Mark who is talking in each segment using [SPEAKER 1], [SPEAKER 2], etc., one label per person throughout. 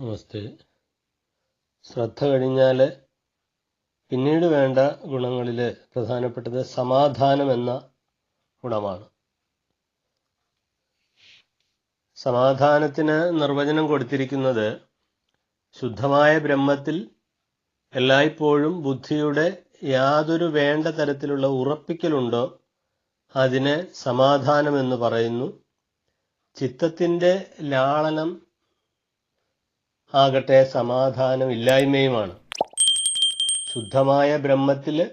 [SPEAKER 1] നമസ്തേ. ശ്രദ്ധ കഴിഞ്ഞാൽ പിന്നീട് വേണ്ട ഗുണങ്ങളിൽ പ്രധാനപ്പെട്ടത് സമാധാനം എന്ന ഗുണമാണ്. സമാധാനത്തിന് നിർവചനം കൊടുത്തിരിക്കുന്നത് ശുദ്ധമായ ബ്രഹ്മത്തിൽ എല്ലായ്പ്പോഴും ബുദ്ധിയുടെ യാതൊരു വേണ്ട തരത്തിലുള്ള ഉറപ്പിക്കലുണ്ടോ? അതിനെ സമാധാനം എന്ന് പറയുന്നു. ചിത്തത്തിന്റെ ലാളനം ആകട്ടെ സമാധാനമില്ലായ്മയുമാണ്. ശുദ്ധമായ ബ്രഹ്മത്തിൽ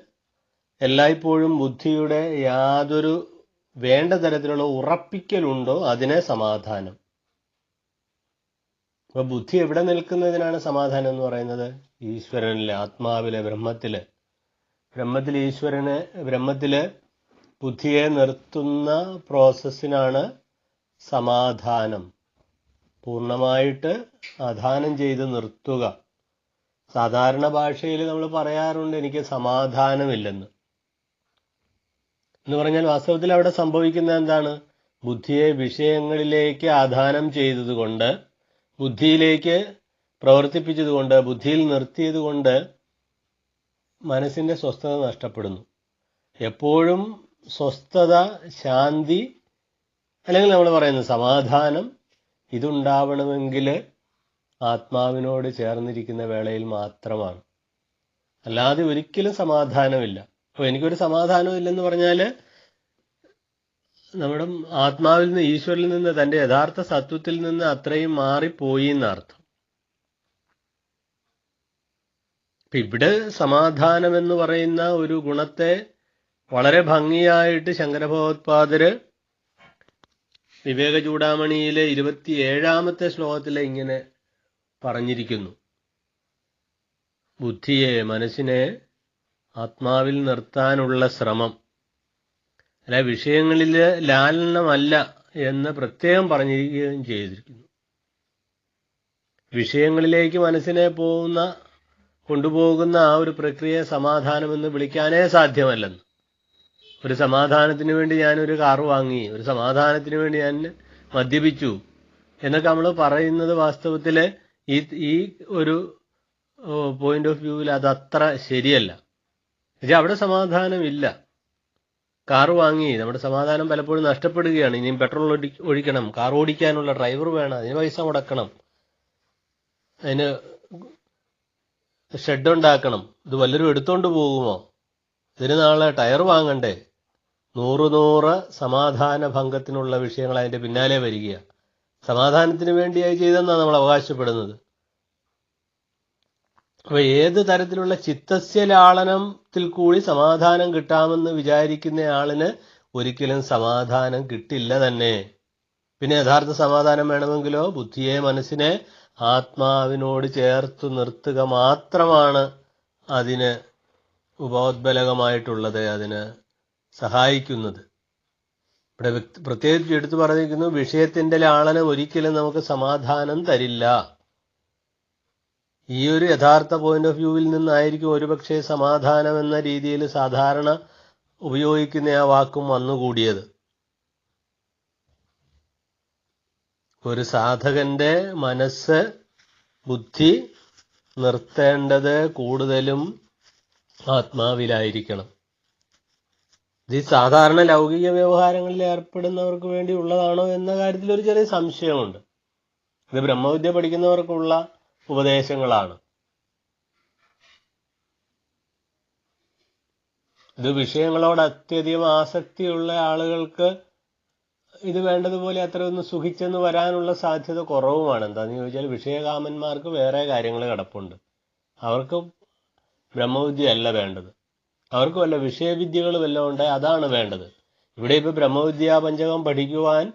[SPEAKER 1] എല്ലായ്പ്പോഴും ബുദ്ധിയുടെ യാതൊരു വേണ്ട തരത്തിലുള്ള ഉറപ്പിക്കലുണ്ടോ? അതിനെ സമാധാനം. അപ്പൊ ബുദ്ധി എവിടെ നിൽക്കുന്നതിനാണ് സമാധാനം എന്ന് പറയുന്നത്? ഈശ്വരനിലെ ആത്മാവിലെ ബ്രഹ്മത്തിൽ. ബ്രഹ്മത്തിൽ ഈശ്വരനെ ബ്രഹ്മത്തിൽ ബുദ്ധിയെ നിർത്തുന്ന പ്രോസസ്സിനാണ് സമാധാനം. പൂർണമായിട്ട് അധാനം ചെയ്ത് നിർത്തുക. സാധാരണ ഭാഷയിൽ നമ്മൾ പറയാറുണ്ട് എനിക്ക് സമാധാനമില്ലെന്ന്. എന്ന് പറഞ്ഞാൽ വാസ്തവത്തിൽ അവിടെ സംഭവിക്കുന്ന എന്താണ്? ബുദ്ധിയെ വിഷയങ്ങളിലേക്ക് ആധാനം ചെയ്തതുകൊണ്ട് ബുദ്ധിയിലേക്ക് പ്രവർത്തിപ്പിച്ചതുകൊണ്ട് ബുദ്ധിയിൽ നിർത്തിയതുകൊണ്ട് മനസ്സിന്റെ സ്വസ്ഥത നഷ്ടപ്പെടുന്നു. എപ്പോഴും സ്വസ്ഥത ശാന്തി അല്ലെങ്കിൽ നമ്മൾ പറയുന്നത് സമാധാനം ഇതുണ്ടാവണമെങ്കിൽ ആത്മാവിനോട് ചേർന്നിരിക്കുന്ന വേളയിൽ മാത്രമാണ്. അല്ലാതെ ഒരിക്കലും സമാധാനമില്ല. അപ്പോൾ എനിക്കൊരു സമാധാനമില്ലെന്ന് പറഞ്ഞാൽ നമ്മുടെ ആത്മാവിൽ നിന്ന് ഈശ്വരിൽ നിന്ന് തന്റെ യഥാർത്ഥ സത്വത്തിൽ നിന്ന് അത്രയും മാറിപ്പോയി എന്നർത്ഥം. ഇപ്പൊ ഇവിടെ സമാധാനം എന്ന് പറയുന്ന ഒരു ഗുണത്തെ വളരെ ഭംഗിയായിട്ട് ശങ്കരഭഗവത്പാദര് വിവേക ചൂടാമണിയിലെ ഇരുപത്തിയേഴാമത്തെ ശ്ലോകത്തിലെ ഇങ്ങനെ പറഞ്ഞിരിക്കുന്നു. ബുദ്ധിയെ മനസ്സിനെ ആത്മാവിൽ നിർത്താനുള്ള ശ്രമം. അല്ല വിഷയങ്ങളിൽ ലാലനമല്ല എന്ന് പ്രത്യേകം പറഞ്ഞിരിക്കുകയും ചെയ്തിരിക്കുന്നു. വിഷയങ്ങളിലേക്ക് മനസ്സിനെ പോകുന്ന കൊണ്ടുപോകുന്ന ആ ഒരു പ്രക്രിയ സമാധാനമെന്ന് വിളിക്കാനേ സാധ്യമല്ലെന്ന്. ഒരു സമാധാനത്തിന് വേണ്ടി ഞാൻ ഒരു കാറ് വാങ്ങി ഒരു സമാധാനത്തിന് വേണ്ടി ഞാൻ മദ്യപിച്ചു. എന്നൊക്കെ നമ്മൾ പറയുന്നത് വാസ്തവത്തിൽ ഈ ഈ ഒരു പോയിന്റ് ഓഫ് വ്യൂവിൽ അതത്ര ശരിയല്ല. പക്ഷെ അവിടെ സമാധാനമില്ല കാറ് വാങ്ങി നമ്മുടെ സമാധാനം പലപ്പോഴും നഷ്ടപ്പെടുകയാണ്. ഇനിയും പെട്രോൾ ഒഴിക്കണം കാർ ഓടിക്കാനുള്ള ഡ്രൈവർ വേണം അതിന് പൈസ മുടക്കണം. അതിന് ഷെഡ് ഉണ്ടാക്കണം. ഇത് വല്ലരും എടുത്തോണ്ട് പോകുമോ? ഇതിന് നാളെ ടയർ വാങ്ങണ്ടേ? നൂറ് നൂറ് സമാധാന ഭംഗത്തിനുള്ള വിഷയങ്ങൾ അതിന്റെ പിന്നാലെ വരിക. സമാധാനത്തിന് വേണ്ടിയായി ചെയ്തെന്നാണ് നമ്മൾ അവകാശപ്പെടുന്നത്. അപ്പൊ ഏത് തരത്തിലുള്ള ചിത്തസ്യ ലാളനത്തിൽ കൂടി സമാധാനം കിട്ടാമെന്ന് വിചാരിക്കുന്ന ആളിന് ഒരിക്കലും സമാധാനം കിട്ടില്ല തന്നെ. പിന്നെ യഥാർത്ഥ സമാധാനം വേണമെങ്കിലോ? ബുദ്ധിയെ മനസ്സിനെ ആത്മാവിനോട് ചേർത്ത് നിർത്തുക മാത്രമാണ് അതിന് ഉപോദ്ബലകമായിട്ടുള്ളത് അതിന് സഹായിക്കുന്നത്. ഇവിടെ പ്രത്യേകിച്ച് എടുത്തു പറഞ്ഞിരിക്കുന്നു വിഷയത്തിന്റെ ലാളനം ഒരിക്കലും നമുക്ക് സമാധാനം തരില്ല. ഈ ഒരു യഥാർത്ഥ പോയിന്റ് ഓഫ് വ്യൂവിൽ നിന്നായിരിക്കും ഒരുപക്ഷെ സമാധാനം എന്ന രീതിയിൽ സാധാരണ ഉപയോഗിക്കുന്ന ആ വാക്കും വന്നുകൂടിയത്. ഒരു സാധകന്റെ മനസ്സ് ബുദ്ധി നിർത്തേണ്ടത് കൂടുതലും ആത്മാവിലായിരിക്കണം. ഇത് സാധാരണ ലൗകിക വ്യവഹാരങ്ങളിൽ ഏർപ്പെടുന്നവർക്ക് വേണ്ടി ഉള്ളതാണോ എന്ന കാര്യത്തിൽ ഒരു ചെറിയ സംശയമുണ്ട്. ഇത് ബ്രഹ്മവിദ്യ പഠിക്കുന്നവർക്കുള്ള ഉപദേശങ്ങളാണ്. ഇത് വിഷയങ്ങളോട് അത്യധികം ആസക്തിയുള്ള ആളുകൾക്ക് ഇത് വേണ്ടതുപോലെ അത്ര ഒന്ന് സുഖിച്ചെന്ന് വരാനുള്ള സാധ്യത കുറവുമാണ്. എന്താന്ന് ചോദിച്ചാൽ വിഷയകാമന്മാർക്ക് വേറെ കാര്യങ്ങൾ കിടപ്പുണ്ട്. അവർക്ക് ബ്രഹ്മവിദ്യ അല്ല വേണ്ടത്. അവർക്ക് വല്ല വിഷയവിദ്യകൾ വല്ലതും ഉണ്ട് അതാണ് വേണ്ടത്. ഇവിടെ ഇപ്പൊ ബ്രഹ്മവിദ്യാ പഞ്ചകം പഠിക്കുവാൻ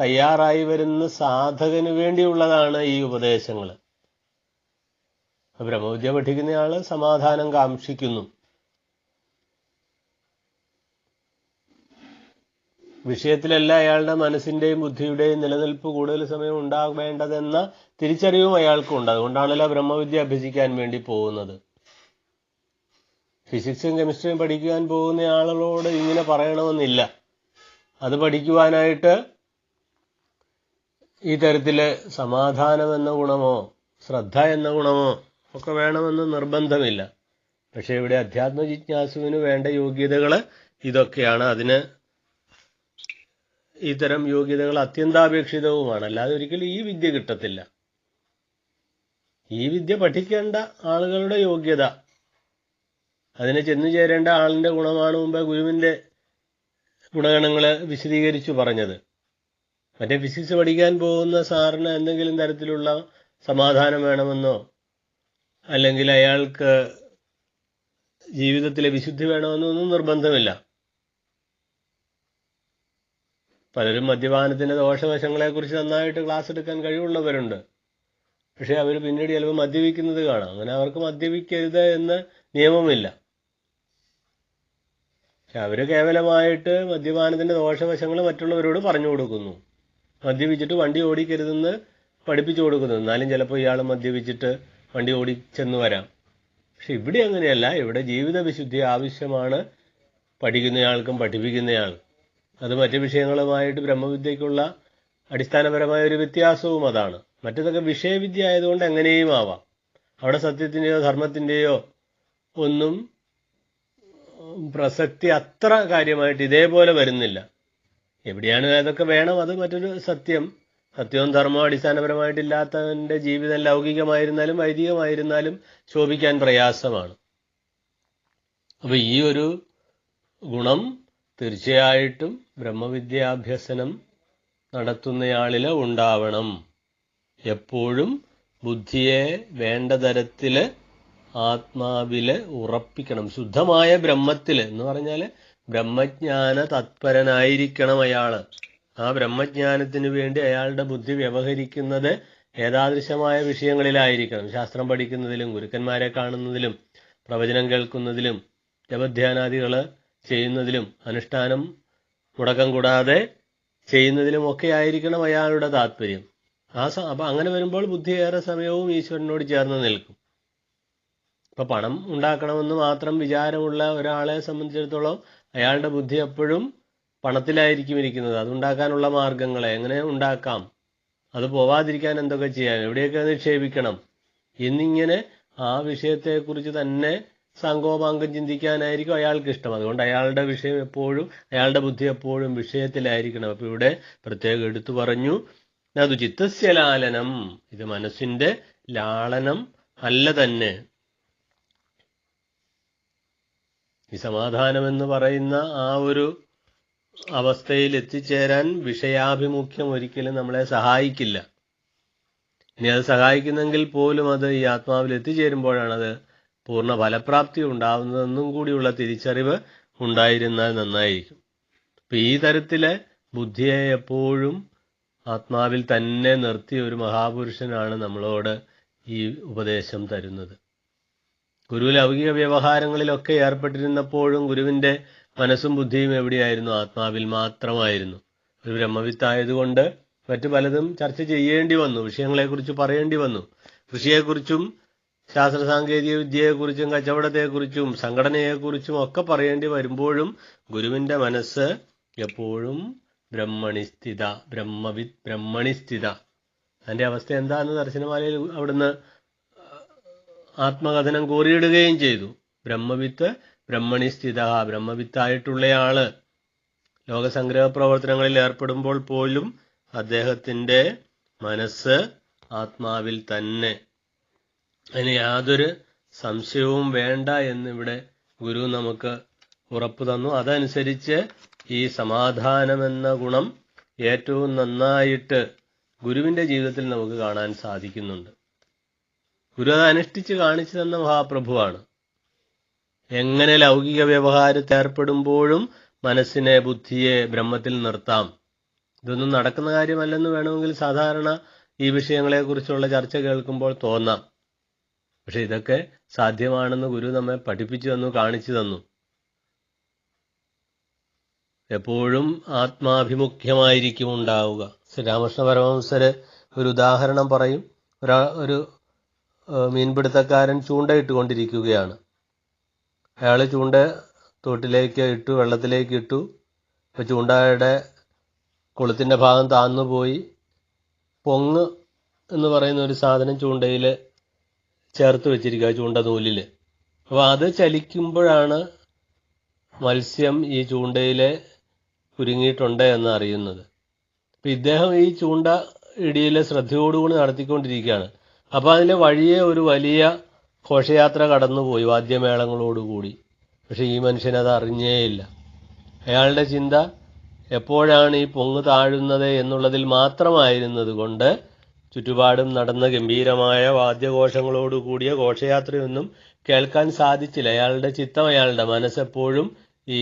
[SPEAKER 1] തയ്യാറായി വരുന്ന സാധകന് വേണ്ടിയുള്ളതാണ് ഈ ഉപദേശങ്ങൾ ബ്രഹ്മവിദ്യ പഠിക്കുന്നയാൾ സമാധാനം കാക്ഷിക്കുന്നു. വിഷയത്തിലല്ല അയാളുടെ മനസ്സിന്റെയും ബുദ്ധിയുടെയും നിലനിൽപ്പ് കൂടുതൽ സമയം ഉണ്ടാവേണ്ടതെന്ന തിരിച്ചറിവും അയാൾക്കുണ്ട്. അതുകൊണ്ടാണല്ലോ ബ്രഹ്മവിദ്യ അഭ്യസിക്കാൻ വേണ്ടി പോകുന്നത്. ഫിസിക്സും കെമിസ്ട്രിയും പഠിക്കാൻ പോകുന്ന ആളുകളോട് ഇങ്ങനെ പറയണമെന്നില്ല. അത് പഠിക്കുവാനായിട്ട് ഈ തരത്തിൽ സമാധാനം എന്ന ഗുണമോ ശ്രദ്ധ എന്ന ഗുണമോ ഒക്കെ വേണമെന്ന് നിർബന്ധമില്ല. പക്ഷേ ഇവിടെ അധ്യാത്മ ജിജ്ഞാസുവിന് വേണ്ട യോഗ്യതകൾ ഇതൊക്കെയാണ്. അതിന് ഇത്തരം യോഗ്യതകൾ അത്യന്താപേക്ഷിതവുമാണ്. അല്ലാതെ ഒരിക്കലും ഈ വിദ്യ കിട്ടത്തില്ല. ഈ വിദ്യ പഠിക്കേണ്ട ആളുകളുടെ യോഗ്യത അതിനെ ചെന്നു ചേരേണ്ട ആളിന്റെ ഗുണമാണ് മുമ്പ് ഗുരുവിന്റെ ഗുണഗണങ്ങൾ വിശദീകരിച്ചു പറഞ്ഞത്. മറ്റേ ഫിസിക്സ് പഠിക്കാൻ പോകുന്ന സാറിന് എന്തെങ്കിലും തരത്തിലുള്ള സമാധാനം വേണമെന്നോ അല്ലെങ്കിൽ അയാൾക്ക് ജീവിതത്തിലെ വിശുദ്ധി വേണമെന്നോ ഒന്നും നിർബന്ധമില്ല. പലരും മദ്യപാനത്തിന്റെ ദോഷവശങ്ങളെക്കുറിച്ച് നന്നായിട്ട് ക്ലാസ് എടുക്കാൻ കഴിവുള്ളവരുണ്ട്. പക്ഷേ അവർ പിന്നീട് ചിലപ്പോൾ മദ്യപിക്കുന്നത് കാണാം. അങ്ങനെ അവർക്ക് മദ്യപിക്കരുത് എന്ന് നിയമമില്ല. പക്ഷെ അവർ കേവലമായിട്ട് മദ്യപാനത്തിന്റെ ദോഷവശങ്ങൾ മറ്റുള്ളവരോട് പറഞ്ഞു കൊടുക്കുന്നു. മദ്യപിച്ചിട്ട് വണ്ടി ഓടിക്കരുതെന്ന് പഠിപ്പിച്ചു കൊടുക്കുന്നു. എന്നാലും ചിലപ്പോൾ ഇയാൾ മദ്യപിച്ചിട്ട് വണ്ടി ഓടിച്ചെന്ന് വരാം. പക്ഷെ ഇവിടെ അങ്ങനെയല്ല. ഇവിടെ ജീവിത വിശുദ്ധി ആവശ്യമാണ് പഠിക്കുന്നയാൾക്കും പഠിപ്പിക്കുന്നയാൾ. അത് മറ്റു വിഷയങ്ങളുമായിട്ട് ബ്രഹ്മവിദ്യയ്ക്കുള്ള അടിസ്ഥാനപരമായ ഒരു വ്യത്യാസവും അതാണ്. മറ്റതൊക്കെ വിഷയവിദ്യ ആയതുകൊണ്ട് എങ്ങനെയും ആവാം. അവിടെ സത്യത്തിന്റെയോ ധർമ്മത്തിന്റെയോ ഒന്നും പ്രസക്തി അത്ര കാര്യമായിട്ട് ഇതേപോലെ വരുന്നില്ല. എവിടെയാണ് അതൊക്കെ വേണം? അത് മറ്റൊരു സത്യം. സത്യവും ധർമ്മവും അടിസ്ഥാനപരമായിട്ടില്ലാത്തവന്റെ ജീവിതം ലൗകികമായിരുന്നാലും വൈദികമായിരുന്നാലും ശോഭിക്കാൻ പ്രയാസമാണ്. അപ്പൊ ഈ ഒരു ഗുണം തീർച്ചയായിട്ടും ബ്രഹ്മവിദ്യാഭ്യസനം നടത്തുന്നയാളിൽ ഉണ്ടാവണം. എപ്പോഴും ബുദ്ധിയെ വേണ്ട തരത്തിൽ ആത്മാവിൽ ഉറപ്പിക്കണം. ശുദ്ധമായ ബ്രഹ്മത്തിൽ എന്ന് പറഞ്ഞാൽ ബ്രഹ്മജ്ഞാന തത്പരനായിരിക്കണം അയാൾ ആ ബ്രഹ്മജ്ഞാനത്തിന് വേണ്ടി അയാളുടെ ബുദ്ധി വ്യവഹരിക്കുന്നത് ഏതാദൃശമായ വിഷയങ്ങളിലായിരിക്കണം. ശാസ്ത്രം പഠിക്കുന്നതിലും ഗുരുക്കന്മാരെ കാണുന്നതിലും പ്രവചനം കേൾക്കുന്നതിലും ജപധ്യാനാദികൾ ചെയ്യുന്നതിലും അനുഷ്ഠാനം മുടക്കം കൂടാതെ ചെയ്യുന്നതിലും ഒക്കെ ആയിരിക്കണം അയാളുടെ താല്പര്യം ആ അപ്പൊ അങ്ങനെ വരുമ്പോൾ ബുദ്ധി ഏറെ സമയവും ഈശ്വരനോട് ചേർന്ന് നിൽക്കും. ഇപ്പൊ പണം ഉണ്ടാക്കണമെന്ന് മാത്രം വിചാരമുള്ള ഒരാളെ സംബന്ധിച്ചിടത്തോളം അയാളുടെ ബുദ്ധി എപ്പോഴും പണത്തിലായിരിക്കും ഇരിക്കുന്നത്. അതുണ്ടാക്കാനുള്ള മാർഗങ്ങളെ എങ്ങനെ ഉണ്ടാക്കാം? അത് പോവാതിരിക്കാൻ എന്തൊക്കെ ചെയ്യാം എവിടെയൊക്കെ നിക്ഷേപിക്കണം? എന്നിങ്ങനെ ആ വിഷയത്തെക്കുറിച്ച് തന്നെ സാങ്കോപാങ്കം ചിന്തിക്കാനായിരിക്കും അയാൾക്ക് ഇഷ്ടം. അതുകൊണ്ട് അയാളുടെ വിഷയം എപ്പോഴും അയാളുടെ ബുദ്ധി എപ്പോഴും വിഷയത്തിലായിരിക്കണം. അപ്പോൾ ഇവിടെ പ്രത്യേകം എടുത്തു പറഞ്ഞു. അത് ചിത്തസ്യലാലനം. ഇത് മനസ്സിന്റെ ലാളനം അല്ല തന്നെ. ഈ സമാധാനം എന്ന് പറയുന്ന ആ ഒരു അവസ്ഥയിൽ എത്തിച്ചേരാൻ വിഷയാഭിമുഖ്യം ഒരിക്കലും നമ്മളെ സഹായിക്കില്ല. ഇനി അത് സഹായിക്കുന്നെങ്കിൽ പോലും അത് ഈ ആത്മാവിൽ എത്തിച്ചേരുമ്പോഴാണ് അത് പൂർണ ഫലപ്രാപ്തി ഉണ്ടാവുന്നതെന്നും കൂടിയുള്ള തിരിച്ചറിവ് ഉണ്ടായിരുന്നാൽ നന്നായിരിക്കും. അപ്പൊ ഈ തരത്തിലെ ബുദ്ധിയെ എപ്പോഴും ആത്മാവിൽ തന്നെ നിർത്തിയ ഒരു മഹാപുരുഷനാണ് നമ്മളോട് ഈ ഉപദേശം തരുന്നത്. ഗുരു ലൗകിക വ്യവഹാരങ്ങളിലൊക്കെ ഏർപ്പെട്ടിരുന്നപ്പോഴും ഗുരുവിന്റെ മനസ്സും ബുദ്ധിയും എവിടെയായിരുന്നു? ആത്മാവിൽ മാത്രമായിരുന്നു. ഒരു ബ്രഹ്മവിത്തായതുകൊണ്ട് മറ്റു പലതും ചർച്ച ചെയ്യേണ്ടി വന്നു വിഷയങ്ങളെക്കുറിച്ച് പറയേണ്ടി വന്നു. കൃഷിയെക്കുറിച്ചും ശാസ്ത്ര സാങ്കേതിക വിദ്യയെക്കുറിച്ചും കച്ചവടത്തെക്കുറിച്ചും സംഘടനയെക്കുറിച്ചും ഒക്കെ പറയേണ്ടി വരുമ്പോഴും ഗുരുവിന്റെ മനസ്സ് എപ്പോഴും ബ്രഹ്മണിസ്ഥിത ബ്രഹ്മവിത് ബ്രഹ്മണിസ്ഥിത. അതിന്റെ അവസ്ഥ എന്താണെന്ന് ദർശനമാലയിൽ അവിടുന്ന് ആത്മകഥനം കോറിയിടുകയും ചെയ്തു. ബ്രഹ്മവിത്ത് ബ്രഹ്മണിസ്ഥിത ബ്രഹ്മവിത്തായിട്ടുള്ളയാൾ. ലോകസംഗ്രഹ പ്രവർത്തനങ്ങളിൽ ഏർപ്പെടുമ്പോൾ പോലും അദ്ദേഹത്തിന്റെ മനസ്സ് ആത്മാവിൽ തന്നെ. അതിന് യാതൊരു സംശയവും വേണ്ട എന്നിവിടെ ഗുരു നമുക്ക് ഉറപ്പു തന്നു. അതനുസരിച്ച് ഈ സമാധാനമെന്ന ഗുണം ഏറ്റവും നന്നായിട്ട് ഗുരുവിന്റെ ജീവിതത്തിൽ നമുക്ക് കാണാൻ സാധിക്കുന്നുണ്ട്. ഗുരു അത് അനുഷ്ഠിച്ച് കാണിച്ചു തന്ന മഹാപ്രഭുവാണ്. എങ്ങനെ ലൗകിക വ്യവഹാരത്തിൽ ഏർപ്പെടുമ്പോഴും മനസ്സിനെ ബുദ്ധിയെ ബ്രഹ്മത്തിൽ നിർത്താം? ഇതൊന്നും നടക്കുന്ന കാര്യമല്ലെന്ന് വേണമെങ്കിൽ സാധാരണ ഈ വിഷയങ്ങളെക്കുറിച്ചുള്ള ചർച്ച കേൾക്കുമ്പോൾ തോന്നാം. പക്ഷെ ഇതൊക്കെ സാധ്യമാണെന്ന് ഗുരു നമ്മെ പഠിപ്പിച്ചു തന്നു കാണിച്ചു തന്നു. എപ്പോഴും ആത്മാഭിമുഖ്യമായിരിക്കും ഉണ്ടാവുക. ശ്രീരാമകൃഷ്ണ പരമഹംസര് ഒരു ഉദാഹരണം പറയും. ഒരാ ഒരു ഏഹ്, ചൂണ്ടയിട്ട് കൊണ്ടിരിക്കുകയാണ് അയാൾ ചൂണ്ട തോട്ടിലേക്ക് ഇട്ടു വെള്ളത്തിലേക്ക് ഇട്ടു. ഇപ്പൊ ചൂണ്ടയുടെ കൊളുത്തിന്റെ ഭാഗം താന്നു പോയി പൊങ്ങ് എന്ന് പറയുന്ന ഒരു സാധനം ചൂണ്ടയിൽ ചേർത്ത് വെച്ചിരിക്കുക ചൂണ്ട നൂലിൽ അപ്പോൾ അത് ചലിക്കുമ്പോഴാണ് മത്സ്യം ഈ ചൂണ്ടയിൽ കുരുങ്ങിയിട്ടുണ്ട് എന്ന് അറിയുന്നത്. അപ്പം ഇദ്ദേഹം ഈ ചൂണ്ട ഇടിയിൽ ശ്രദ്ധയോടുകൂടി നടത്തിക്കൊണ്ടിരിക്കുകയാണ്. അപ്പോൾ അതിലെ വഴിയെ ഒരു വലിയ ഘോഷയാത്ര കടന്നുപോയി വാദ്യമേളങ്ങളോടുകൂടി. പക്ഷേ ഈ മനുഷ്യനത് അറിഞ്ഞേയില്ല അയാളുടെ ചിന്ത എപ്പോഴാണ് ഈ പൊങ്ങ് താഴുന്നത് എന്നുള്ളതിൽ മാത്രമായിരുന്നത് കൊണ്ട് ചുറ്റുപാടും നടന്ന ഗംഭീരമായ വാദ്യഘോഷങ്ങളോട് കൂടിയ ഘോഷയാത്രയൊന്നും കേൾക്കാൻ സാധിച്ചില്ല. അയാളുടെ ചിത്തം അയാളുടെ മനസ്സെപ്പോഴും ഈ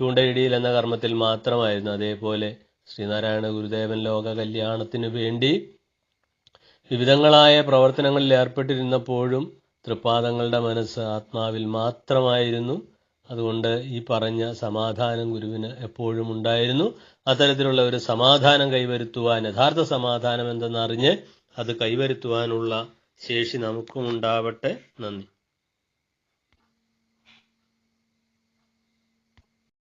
[SPEAKER 1] ചൂണ്ടയിടിയിൽ എന്ന കർമ്മത്തിൽ മാത്രമായിരുന്നു. അതേപോലെ ശ്രീനാരായണ ഗുരുദേവൻ ലോക കല്യാണത്തിനു വേണ്ടി വിവിധങ്ങളായ പ്രവർത്തനങ്ങളിൽ ഏർപ്പെട്ടിരുന്നപ്പോഴും തൃപ്പാദങ്ങളുടെ മനസ്സ് ആത്മാവിൽ മാത്രമായിരുന്നു. അതുകൊണ്ട് ഈ പറഞ്ഞ സമാധാനം ഗുരുവിന് എപ്പോഴും ഉണ്ടായിരുന്നു. അത്തരത്തിലുള്ള ഒരു സമാധാനം കൈവരുത്തുവാൻ യഥാർത്ഥ സമാധാനം എന്തെന്നറിഞ്ഞ് അത് കൈവരുത്തുവാനുള്ള ശേഷി നമുക്കും ഉണ്ടാവട്ടെ. നന്ദി.